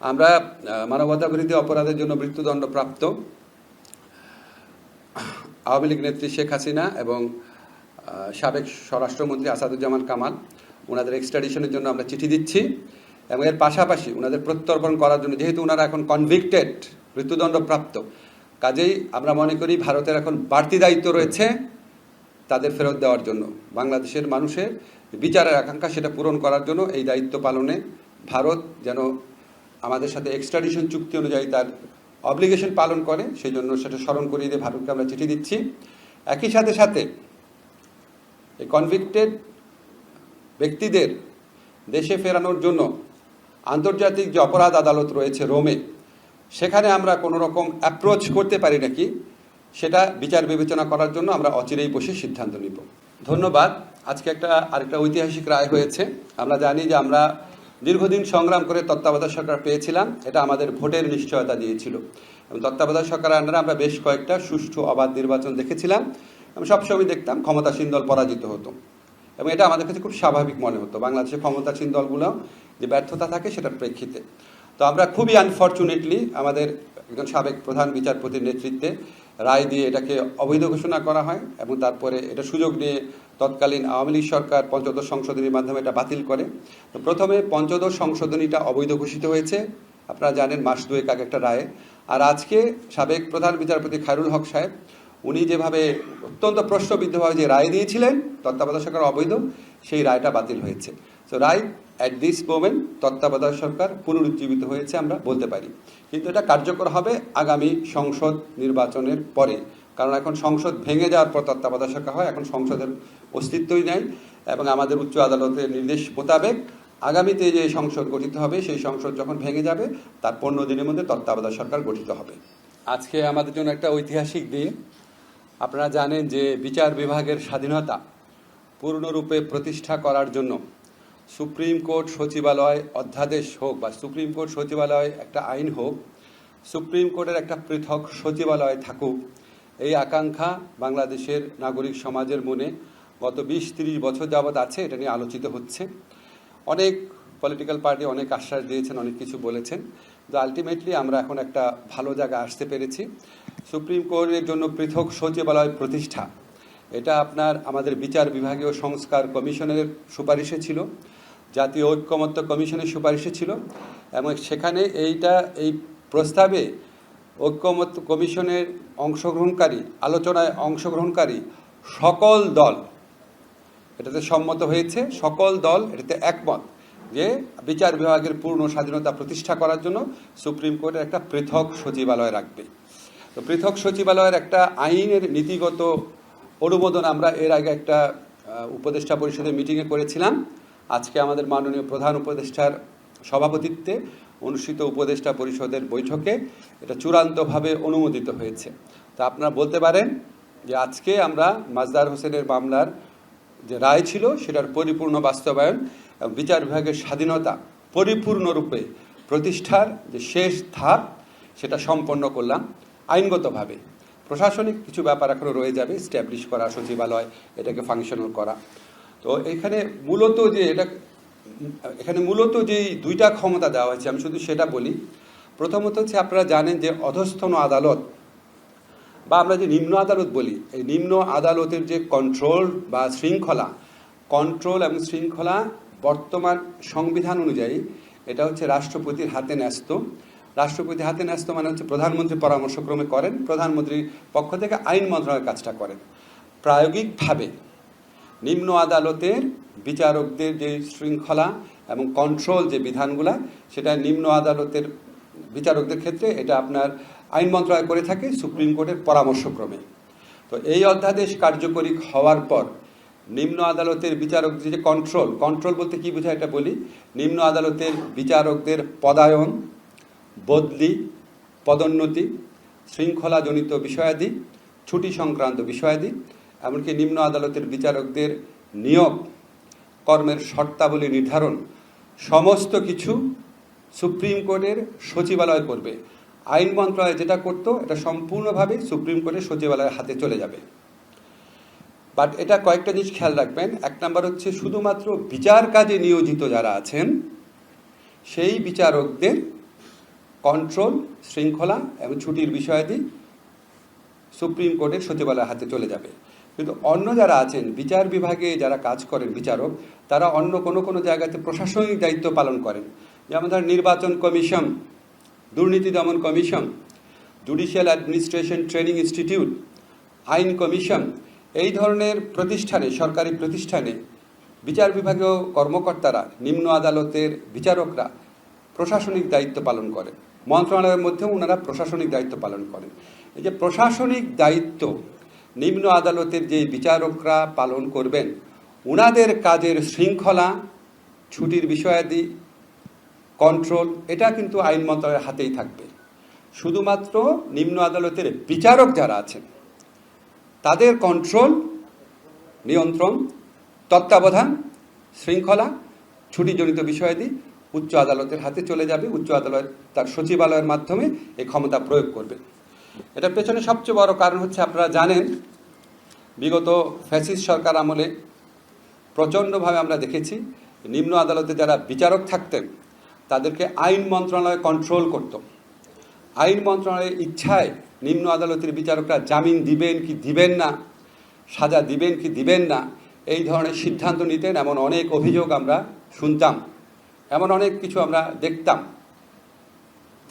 আমরা আহ, মানবতা বিরোধী অপরাধের জন্য মৃত্যুদণ্ড প্রাপ্ত আওয়ামী লীগ নেত্রী শেখ হাসিনা এবং সাবেক স্বরাষ্ট্রমন্ত্রী আসাদুজ্জামান কামাল। ওনাদের এক্সট্রাডিশনের জন্য আমরা চিঠি দিচ্ছি এবং এর পাশাপাশি ওনাদের প্রত্যর্পণ করার জন্য যেহেতু ওনারা এখন কনভিক্টেড মৃত্যুদণ্ডপ্রাপ্ত কাজেই আমরা মনে করি ভারতের এখন বাড়তি দায়িত্ব রয়েছে তাদের ফেরত দেওয়ার জন্য। বাংলাদেশের মানুষের বিচারের আকাঙ্ক্ষা সেটা পূরণ করার জন্য এই দায়িত্ব পালনে ভারত যেন আমাদের সাথে এক্সট্রাডিশন চুক্তি অনুযায়ী তার অব্লিগেশন পালন করে, সেই জন্য সেটা স্মরণ করিয়ে দিয়ে ভারতকে আমরা চিঠি দিচ্ছি। একই সাথে সাথে এই কনভিক্টেড ব্যক্তিদের দেশে ফেরানোর জন্য আন্তর্জাতিক যে অপরাধ আদালত রয়েছে রোমে, সেখানে আমরা কোনো রকম অ্যাপ্রোচ করতে পারি নাকি, সেটা বিচার বিবেচনা করার জন্য আমরা অচিরেই বসে সিদ্ধান্ত নিব। ধন্যবাদ। আজকে একটা, আরেকটা ঐতিহাসিক রায় হয়েছে। আমরা জানি যে আমরা দীর্ঘদিন সংগ্রাম করে তত্ত্বাবধায়ক সরকার পেয়েছিলাম, এটা আমাদের ভোটের নিশ্চয়তা দিয়েছিল। এবং তত্ত্বাবধায়ক সরকারের আন্ডারে আমরা বেশ কয়েকটা সুষ্ঠু অবাধ নির্বাচন দেখেছিলাম। এবং সবসময় দেখতাম ক্ষমতাসীন দল পরাজিত হতো। এবং এটা আমাদের কাছে খুব স্বাভাবিক মনে হতো বাংলাদেশের ক্ষমতাসীন দলগুলো যে ব্যর্থতা থাকে সেটার প্রেক্ষিতে। তো আমরা খুবই আনফর্চুনেটলি আমাদের একজন সাবেক প্রধান বিচারপতির নেতৃত্বে রায় দিয়ে এটাকে অবৈধ ঘোষণা করা হয় এবং তারপরে এটা সুযোগ নিয়ে তৎকালীন আওয়ামী লীগ সরকার পঞ্চদশ সংশোধনীর মাধ্যমে এটা বাতিল করে। তো প্রথমে পঞ্চদশ সংশোধনীটা অবৈধ ঘোষিত হয়েছে। আপনারা জানেন মাস দুয়েক আগে একটা রায়ে। আর আজকে সাবেক প্রধান বিচারপতি খায়রুল হক সাহেব উনি যেভাবে অত্যন্ত প্রশ্নবিদ্ধভাবে যে রায় দিয়েছিলেন, তত্ত্বাবধায়ক সরকার অবৈধ, সেই রায়টা বাতিল হয়েছে। So Roy at this moment তত্ত্বাবধায়ক সরকার পুনরুজ্জীবিত হয়েছে আমরা বলতে পারি। কিন্তু এটা কার্যকর হবে আগামী সংসদ নির্বাচনের পরে। কারণ এখন সংসদ ভেঙে যাওয়ার পর তত্ত্বাবধায়ক সরকার হয়, এখন সংসদের অস্তিত্বই নাই এবং আমাদের উচ্চ আদালতের নির্দেশ মোতাবেক আগামীতে যে সংসদ গঠিত হবে, সেই সংসদ যখন ভেঙে যাবে, তার পনেরো দিনের মধ্যে তত্ত্বাবধায়ক সরকার গঠিত হবে। আজকে আমাদের জন্য একটা ঐতিহাসিক দিন। আপনারা জানেন যে বিচার বিভাগের স্বাধীনতা পূর্ণরূপে প্রতিষ্ঠা করার জন্য সুপ্রিম কোর্ট সচিবালয় অধ্যাদেশ হোক বা সুপ্রিম কোর্ট সচিবালয় একটা আইন হোক, সুপ্রিম কোর্টের একটা পৃথক সচিবালয় থাকুক, এই আকাঙ্ক্ষা বাংলাদেশের নাগরিক সমাজের মনে গত বিশ তিরিশ বছর যাবৎ আছে, এটা নিয়ে আলোচিত হচ্ছে। অনেক পলিটিক্যাল পার্টি অনেক আশ্বাস দিয়েছেন, অনেক কিছু বলেছেন। তো আলটিমেটলি আমরা এখন একটা ভালো জায়গায় আসতে পেরেছি। সুপ্রিম কোর্টের জন্য পৃথক সচিবালয় প্রতিষ্ঠা। এটা আপনার আমাদের বিচার বিভাগীয় সংস্কার কমিশনের সুপারিশে ছিল, জাতীয় ঐক্যমত্য কমিশনের সুপারিশে ছিল, এবং সেখানে এইটা, এই প্রস্তাবে ঐক্যমত্য কমিশনের অংশগ্রহণকারী, আলোচনায় অংশগ্রহণকারী সকল দল, এটাতে সম্মত হয়েছে, সকল দল এটাতে একমত যে বিচার বিভাগের পূর্ণ স্বাধীনতা প্রতিষ্ঠা করার জন্য সুপ্রিম কোর্টের একটা পৃথক সচিবালয় রাখবে। তো পৃথক সচিবালয়ের একটা আইনের নীতিগত অনুমোদন আমরা এর আগে একটা উপদেষ্টা পরিষদের মিটিংয়ে করেছিলাম। আজকে আমাদের মাননীয় প্রধান উপদেষ্টার সভাপতিত্বে অনুষ্ঠিত উপদেষ্টা পরিষদের বৈঠকে এটা চূড়ান্তভাবে অনুমোদিত হয়েছে। তা আপনারা বলতে পারেন যে আজকে আমরা মাজদার হোসেনের মামলার যে রায় ছিল সেটার পরিপূর্ণ বাস্তবায়ন এবং বিচার বিভাগের স্বাধীনতা পরিপূর্ণরূপে প্রতিষ্ঠার যে শেষ ধাপ সেটা সম্পন্ন করলাম। আইনগতভাবে। প্রশাসনিক কিছু ব্যাপার এখনও রয়ে যাবে স্ট্যাবলিশ করা, সচিবালয়, এটাকে ফাংশনাল করা। তো এখানে মূলত যে এটা, এখানে মূলত যে দুইটা ক্ষমতা দেওয়া হয়েছে, আমি শুধু সেটা বলি। প্রথমত হচ্ছে আপনারা জানেন যে অধস্থন আদালত, বা আমরা যে নিম্ন আদালত বলি, এই নিম্ন আদালতের যে কন্ট্রোল বা শৃঙ্খলা কন্ট্রোল এবং শৃঙ্খলা বর্তমান সংবিধান অনুযায়ী, এটা হচ্ছে রাষ্ট্রপতির হাতে ন্যস্ত। রাষ্ট্রপতি হাতে ন্যস্ত মানে হচ্ছে প্রধানমন্ত্রী পরামর্শক্রমে করেন প্রধানমন্ত্রীর পক্ষ থেকে আইন মন্ত্রণালয়ের কাজটা করেন। প্রায়োগিকভাবে নিম্ন আদালতের বিচারকদের যে শৃঙ্খলা এবং কন্ট্রোল যে বিধানগুলা, সেটা নিম্ন আদালতের বিচারকদের ক্ষেত্রে এটা আপনার আইন মন্ত্রণালয় করে থাকে সুপ্রিম কোর্টের পরামর্শক্রমে। তো এই অধ্যাদেশ কার্যকরী হওয়ার পর নিম্ন আদালতের বিচারকদের যে কন্ট্রোল কন্ট্রোল বলতে কি বোঝায় এটা বলি? নিম্ন আদালতের বিচারকদের পদায়ন বদলি, পদোন্নতি, শৃঙ্খলাজনিত বিষয়াদি, ছুটি সংক্রান্ত বিষয়াদি, এমনকি নিম্ন আদালতের বিচারকদের নিয়োগ, কর্মের শর্তাবলী নির্ধারণ, সমস্ত কিছু সুপ্রিম কোর্টের সচিবালয় করবে। আইন মন্ত্রণালয় যেটা করতো, এটা সম্পূর্ণভাবে সুপ্রিম কোর্টের সচিবালয়ের হাতে চলে যাবে। বাট এটা কয়েকটা জিনিস খেয়াল রাখবেন। এক নাম্বার হচ্ছে, শুধুমাত্র বিচার কাজে নিয়োজিত যারা আছেন, সেই বিচারকদের কন্ট্রোল, শৃঙ্খলা এবং ছুটির বিষয়াদি সুপ্রিম কোর্টের সচিবালয়ের হাতে চলে যাবে। কিন্তু অন্য যারা আছেন, বিচার বিভাগে যারা কাজ করেন বিচারক, তারা অন্য কোনো কোনো জায়গাতে প্রশাসনিক দায়িত্ব পালন করেন। যেমন ধর নির্বাচন কমিশন, দুর্নীতি দমন commission, judicial administration training institute, আইন কমিশন, এই ধরনের প্রতিষ্ঠানে, সরকারি প্রতিষ্ঠানে বিচার বিভাগীয় কর্মকর্তারা, নিম্ন আদালতের বিচারকরা প্রশাসনিক দায়িত্ব পালন করেন। মন্ত্রণালয়ের মধ্যেও ওনারা প্রশাসনিক দায়িত্ব পালন করেন। এই যে প্রশাসনিক দায়িত্ব নিম্ন আদালতের যে বিচারকরা পালন করবেন ওনাদের কাজের শৃঙ্খলা, ছুটির বিষয়াদি কন্ট্রোল এটা কিন্তু আইন মন্ত্রণালয়ের হাতেই থাকবে। শুধুমাত্র নিম্ন আদালতের বিচারক যারা আছেন, তাদের কন্ট্রোল নিয়ন্ত্রণ, তত্ত্বাবধান, শৃঙ্খলা, ছুটিজনিত বিষয়াদি উচ্চ আদালতের হাতে চলে যাবে। উচ্চ আদালত তার সচিবালয়ের মাধ্যমে এই ক্ষমতা প্রয়োগ করবে। এটার পেছনে সবচেয়ে বড় কারণ হচ্ছে, আপনারা জানেন, বিগত ফ্যাসিস্ট সরকার আমলে প্রচণ্ডভাবে আমরা দেখেছি, নিম্ন আদালতে যারা বিচারক থাকতেন, তাদেরকে আইন মন্ত্রণালয় কন্ট্রোল করত। আইন মন্ত্রণালয়ের ইচ্ছায় নিম্ন আদালতের বিচারকরা জামিন দিবেন কি দিবেন না, সাজা দিবেন কি দিবেন না, এই ধরনের সিদ্ধান্ত নিতেন, এমন অনেক অভিযোগ আমরা শুনতাম। এমন অনেক কিছু আমরা দেখতাম।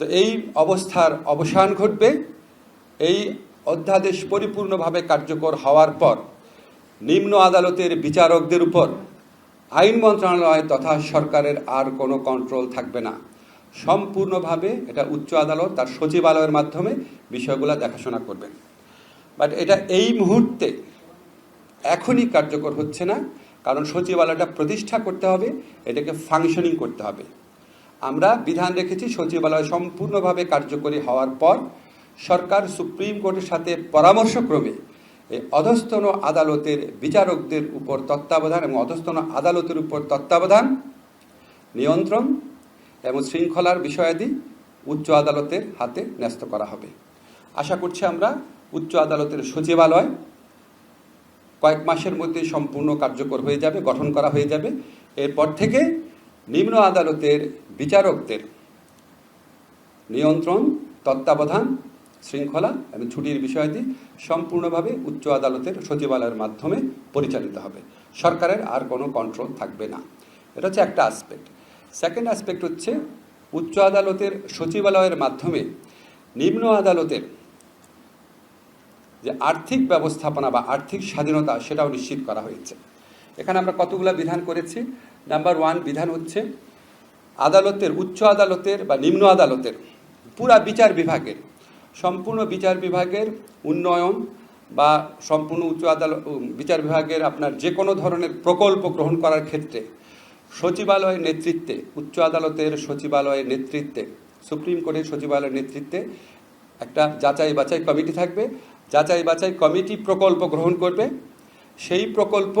তো এই অবস্থার অবসান ঘটবে। এই অধ্যাদেশ পরিপূর্ণভাবে কার্যকর হওয়ার পর নিম্ন আদালতের বিচারকদের উপর আইন মন্ত্রণালয় তথা সরকারের আর কোনো কন্ট্রোল থাকবে না। সম্পূর্ণভাবে এটা উচ্চ আদালত, তার সচিবালয়ের মাধ্যমে বিষয়গুলো দেখাশোনা করবেন বাট এটা এই মুহূর্তে এখনই কার্যকর হচ্ছে না। কারণ সচিবালয়টা প্রতিষ্ঠা করতে হবে, এটাকে ফাংশনিং করতে হবে। আমরা বিধান রেখেছি সচিবালয় সম্পূর্ণভাবে কার্যকরী হওয়ার পর সরকার সুপ্রিম কোর্টের সাথে পরামর্শক্রমে এই অধস্তন আদালতের বিচারকদের উপর তত্ত্বাবধান এবং অধস্তন আদালতের উপর তত্ত্বাবধান, নিয়ন্ত্রণ এবং শৃঙ্খলার বিষয়াদি উচ্চ আদালতের হাতে ন্যস্ত করা হবে। আশা করছি আমরা উচ্চ আদালতের সচিবালয় কয়েক মাসের মধ্যে সম্পূর্ণ কার্যকর হয়ে যাবে, গঠন করা হয়ে যাবে। এরপর থেকে নিম্ন আদালতের বিচারকদের নিয়ন্ত্রণ, তত্ত্বাবধান, শৃঙ্খলা এবং ছুটির বিষয়াদি সম্পূর্ণভাবে উচ্চ আদালতের সচিবালয়ের মাধ্যমে পরিচালিত হবে। সরকারের আর কোনো কন্ট্রোল থাকবে না। এটা হচ্ছে একটা আসপেক্ট সেকেন্ড আসপেক্ট হচ্ছে উচ্চ আদালতের সচিবালয়ের মাধ্যমে নিম্ন আদালতের যে আর্থিক ব্যবস্থাপনা বা আর্থিক স্বাধীনতা সেটাও নিশ্চিত করা হয়েছে। এখানে আমরা কতগুলো বিধান করেছি? নাম্বার ওয়ান বিধান হচ্ছে আদালতের, উচ্চ আদালতের বা নিম্ন আদালতের পুরা বিচার বিভাগের, সম্পূর্ণ বিচার বিভাগের উন্নয়ন বা সম্পূর্ণ উচ্চ আদালত বিচার বিভাগের আপনার যে কোনো ধরনের প্রকল্প গ্রহণ করার ক্ষেত্রে সচিবালয়ের নেতৃত্বে, উচ্চ আদালতের সচিবালয়ের নেতৃত্বে, সুপ্রিম কোর্টের সচিবালয়ের নেতৃত্বে একটা যাচাই বাছাই কমিটি থাকবে। যাচাই বাছাই কমিটি প্রকল্প গ্রহণ করবে। সেই প্রকল্প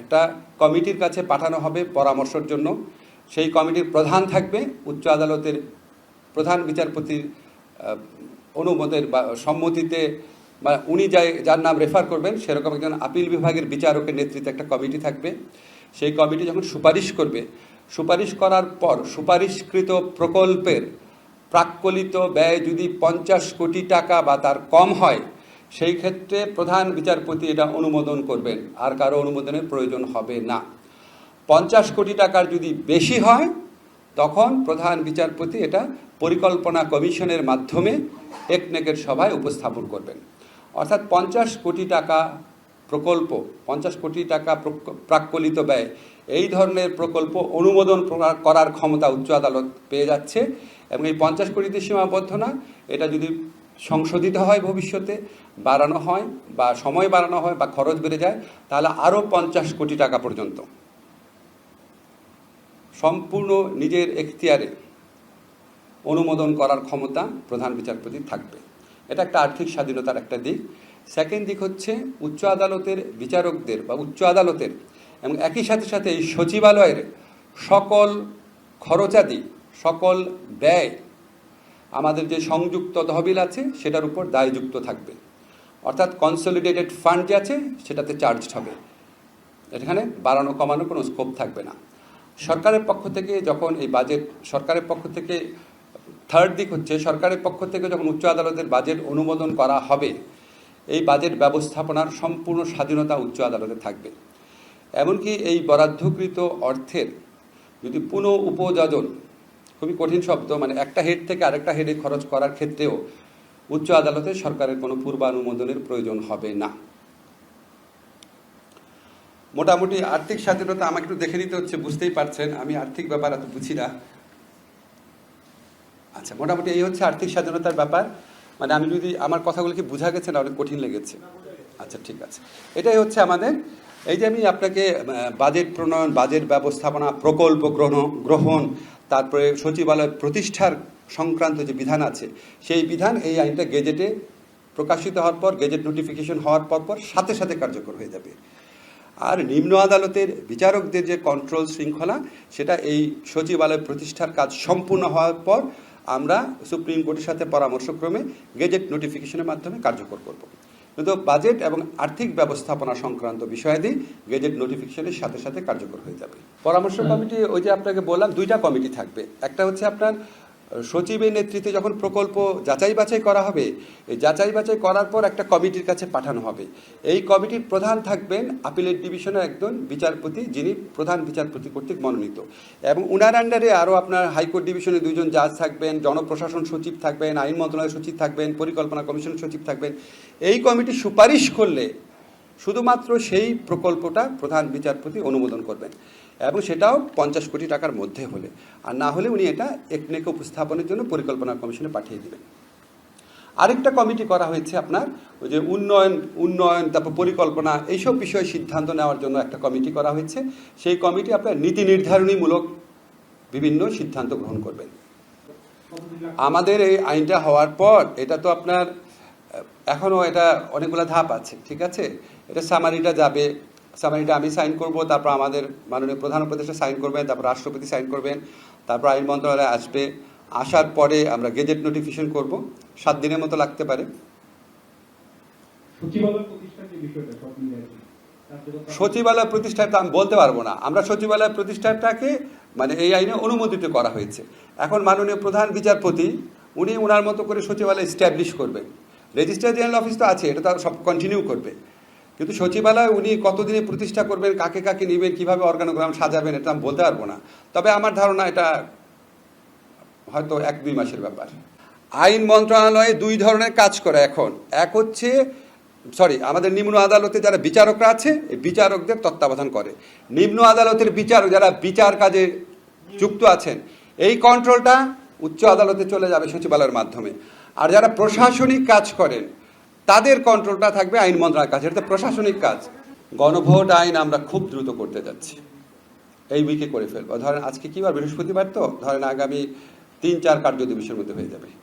একটা কমিটির কাছে পাঠানো হবে পরামর্শের জন্য। সেই কমিটির প্রধান থাকবে উচ্চ আদালতের প্রধান বিচারপতির অনুমোদের বা সম্মতিতে বা উনি যাই, যার নাম রেফার করবেন সেরকম একজন আপিল বিভাগের বিচারকের নেতৃত্বে একটা কমিটি থাকবে। সেই কমিটি যখন সুপারিশ করবে, সুপারিশ করার পর সুপারিশকৃত প্রকল্পের প্রাক্কলিত ব্যয় যদি পঞ্চাশ কোটি টাকা বা তার কম হয় সেই ক্ষেত্রে প্রধান বিচারপতি এটা অনুমোদন করবেন। আর কারও অনুমোদনের প্রয়োজন হবে না। পঞ্চাশ কোটি টাকার যদি বেশি হয়, তখন প্রধান বিচারপতি এটা পরিকল্পনা কমিশনের মাধ্যমে একনেকের সভায় উপস্থাপন করবেন। অর্থাৎ পঞ্চাশ কোটি টাকা প্রকল্প, পঞ্চাশ কোটি টাকা প্রক- প্রাক্কলিত ব্যয়, এই ধরনের প্রকল্প অনুমোদন করার ক্ষমতা উচ্চ আদালত পেয়ে যাচ্ছে। এবং এই পঞ্চাশ কোটিতে সীমাবদ্ধ না, এটা যদি সংশোধিত হয় ভবিষ্যতে, বাড়ানো হয় বা সময় বাড়ানো হয় বা খরচ বেড়ে যায়, তাহলে আরও পঞ্চাশ কোটি টাকা পর্যন্ত। সম্পূর্ণ নিজের এখতিয়ারে অনুমোদন করার ক্ষমতা প্রধান বিচারপতি থাকবে। এটা একটা আর্থিক স্বাধীনতার একটা দিক। সেকেন্ড দিক হচ্ছে উচ্চ আদালতের বিচারকদের বা উচ্চ আদালতের এবং একই সাথে সাথে এই সচিবালয়ের সকল খরচাদি, সকল ব্যয় আমাদের যে সংযুক্ত তহবিল আছে, সেটার উপর দায়যুক্ত থাকবে। অর্থাৎ কনসলিডেটেড ফান্ড যে আছে, সেটাতে চার্জড হবে। এখানে বাড়ানো কমানো কোনো স্কোপ থাকবে না। সরকারের পক্ষ থেকে যখন এই বাজেট সরকারের পক্ষ থেকে থার্ড দিক হচ্ছে, সরকারের পক্ষ থেকে যখন উচ্চ আদালতের বাজেট অনুমোদন করা হবে, এই বাজেট ব্যবস্থাপনার সম্পূর্ণ স্বাধীনতা উচ্চ আদালতে থাকবে। এমনকি এই বরাদ্দকৃত অর্থের যদি পুনঃ উপযোজন খুবই কঠিন শব্দ মানে একটা হেড থেকে আরেকটা হেডে খরচ করার ক্ষেত্রেও উচ্চ আদালতে সরকারের কোনো পূর্বানুমোদনের প্রয়োজন হবে না। মোটামুটি আর্থিক স্বাধীনতা আমাকে একটু দেখে নিতে হচ্ছে, বুঝতেই পারছেন। আমি আর্থিক ব্যাপার এত বুঝি না। আচ্ছা মোটামুটি এই হচ্ছে আর্থিক স্বাধীনতার ব্যাপার। মানে আমি যদি আমার কথাগুলো কি বোঝা গেছে না, অনেক কঠিন লেগেছে? আচ্ছা ঠিক আছে। এটাই হচ্ছে আমাদের। এই যে আমি আপনাকে বাজেট প্রণয়ন, বাজেট ব্যবস্থাপনা, প্রকল্প গ্রহণ গ্রহণ তারপরে সচিবালয় প্রতিষ্ঠার সংক্রান্ত যে বিধান আছে, সেই বিধান এই আইনটা গেজেটে প্রকাশিত হওয়ার পর, গেজেট নোটিফিকেশন হওয়ার পর পর সাথে সাথে কার্যকর হয়ে যাবে। আর নিম্ন আদালতের বিচারকদের যে কন্ট্রোল শৃঙ্খলা, সেটা এই সচিবালয় প্রতিষ্ঠার কাজ সম্পূর্ণ হওয়ার পর আমরা সুপ্রিম কোর্টের সাথে পরামর্শক্রমে গেজেট নোটিফিকেশনের মাধ্যমে কার্যকর করব। কিন্তু বাজেট এবং আর্থিক ব্যবস্থাপনা সংক্রান্ত বিষয়াদি গেজেট নোটিফিকেশনের সাথে সাথে কার্যকর হয়ে যাবে। পরামর্শ কমিটি, ওই যে আপনাকে বললাম, দুইটা কমিটি থাকবে। একটা হচ্ছে আপনার সচিবের নেতৃত্বে যখন প্রকল্প যাচাই বাছাই করা হবে, এই যাচাই বাছাই করার পর একটা কমিটির কাছে পাঠানো হবে। এই কমিটির প্রধান থাকবেন আপিলের ডিভিশনের একজন বিচারপতি, যিনি প্রধান বিচারপতি কর্তৃক মনোনীত। এবং উনার আন্ডারে আরও আপনার হাইকোর্ট ডিভিশনে দুজন জাজ থাকবেন, জনপ্রশাসন সচিব থাকবেন, আইন মন্ত্রণালয় সচিব থাকবেন, পরিকল্পনা কমিশন সচিব থাকবেন। এই কমিটি সুপারিশ করলে শুধুমাত্র সেই প্রকল্পটা প্রধান বিচারপতি অনুমোদন করবেন। এবং সেটাও পঞ্চাশ কোটি টাকার মধ্যে হলে। আর না হলে উনি এটা একনেকে উপস্থাপনের জন্য পরিকল্পনা কমিশনে পাঠিয়ে দেবেন। আরেকটা কমিটি করা হয়েছে আপনার, ওই যে উন্নয়ন উন্নয়ন, তারপর পরিকল্পনা, এইসব বিষয়ে সিদ্ধান্ত নেওয়ার জন্য একটা কমিটি করা হয়েছে। সেই কমিটি আপনার নীতি নির্ধারণীমূলক বিভিন্ন সিদ্ধান্ত গ্রহণ করবেন। আমাদের এই আইনটা হওয়ার পর, এটা তো আপনার এখনও এটা অনেকগুলো ধাপ আছে ঠিক আছে? এটা সামারিটা যাবে। সামারিটা আমি সাইন করব তারপর আমাদের মাননীয় প্রধান উপদেষ্টা সাইন করবেন তারপর রাষ্ট্রপতি সাইন করবেন তারপর আইন মন্ত্রণালয় আসবে। আসার পরে আমরা গেজেট নোটিফিকেশন করব। সাত দিনের মতো লাগতে পারে। সচিবালয় প্রতিষ্ঠাটা আমি বলতে পারব না। আমরা সচিবালয় প্রতিষ্ঠাটাকে মানে এই আইনে অনুমোদিত করা হয়েছে। এখন মাননীয় প্রধান বিচারপতি উনি ওনার মতো করে সচিবালয় স্ট্যাবলিশ করবেন। রেজিস্ট্রার জেনারেল অফিস তো আছে, এটা তো সব কন্টিনিউ করবে। কিন্তু সচিবালয় উনি কতদিনে প্রতিষ্ঠা করবেন, কাকে কাকে নেবেন, কীভাবে অর্গানোগ্রাম সাজাবেন, এটা আমি বলতে পারব না। তবে আমার ধারণা এটা হয়তো এক দুই মাসের ব্যাপার। আইন মন্ত্রণালয়ে দুই ধরনের কাজ করে এখন। এক হচ্ছে সরি আমাদের নিম্ন আদালতে যারা বিচারকরা আছে, এই বিচারকদের তত্ত্বাবধান করে। নিম্ন আদালতের বিচারক যারা বিচার কাজে যুক্ত আছেন, এই কন্ট্রোলটা উচ্চ আদালতে চলে যাবে সচিবালয়ের মাধ্যমে। আর যারা প্রশাসনিক কাজ করেন, তাদের কন্ট্রোলটা থাকবে আইন মন্ত্রণালয়ের কাছে। এটা প্রশাসনিক কাজ। গণভোট আইন আমরা খুব দ্রুত করতে যাচ্ছি। এই উইকে করে ফেলব। ধরেন আজকে কি বার? বৃহস্পতিবার তো? ধরেন আগামী তিন চার কার্য দিবসের মধ্যে হয়ে যাবে।